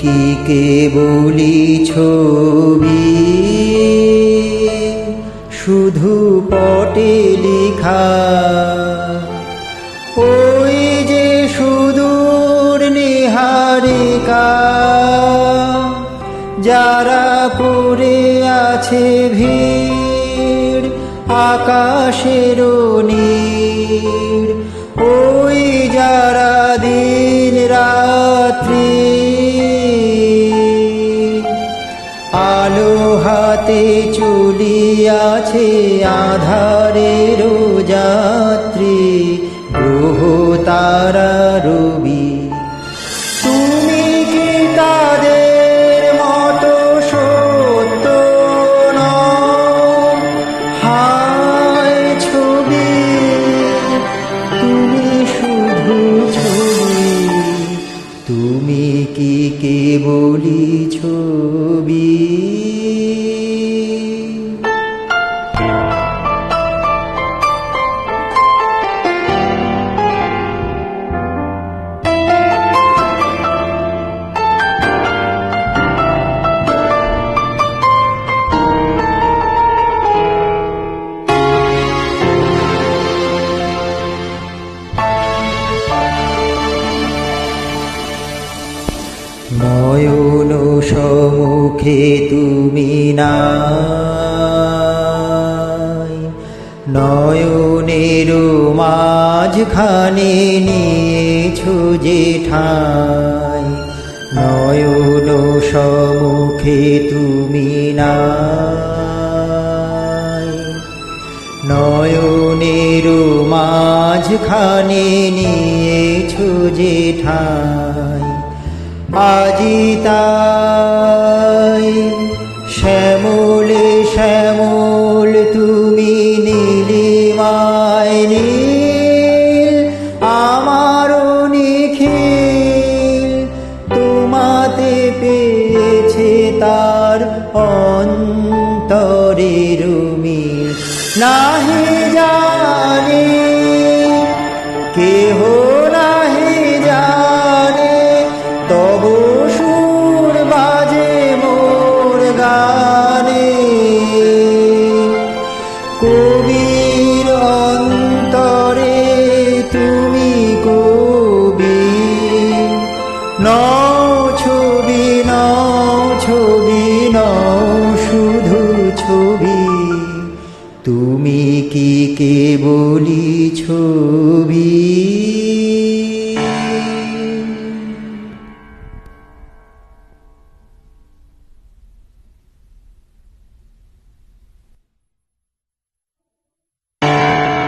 কি কে বলি ছবি? শুধু পটে লিখা। ওই যে সুদূর নিহারিকা, যারা পড়ে আছে ভিড় আকাশের নীড়। হাতে চলিয়াছে আধারের যাত্রী গ্রহ তারা রবি। তুমি কি কে বলি ছবি? নয়ন সমুখে তুমি নাই নয়নের মাঝখানে নিয়েছো যে ঠাই নয়ন সমুখে তুমি নাই। নয়নের মাঝখানে নিয়েছো যে ঠাই আজি তাই তার অন্তরের মিল নাহি জানি, কেহ নাহি জানে, তব সুর বাজে মোর গানে। কবির অন্তরে তুমি কবি, নও ছবি নও ছবি শুধু ছবি তুমি কি কে বলি ছবি?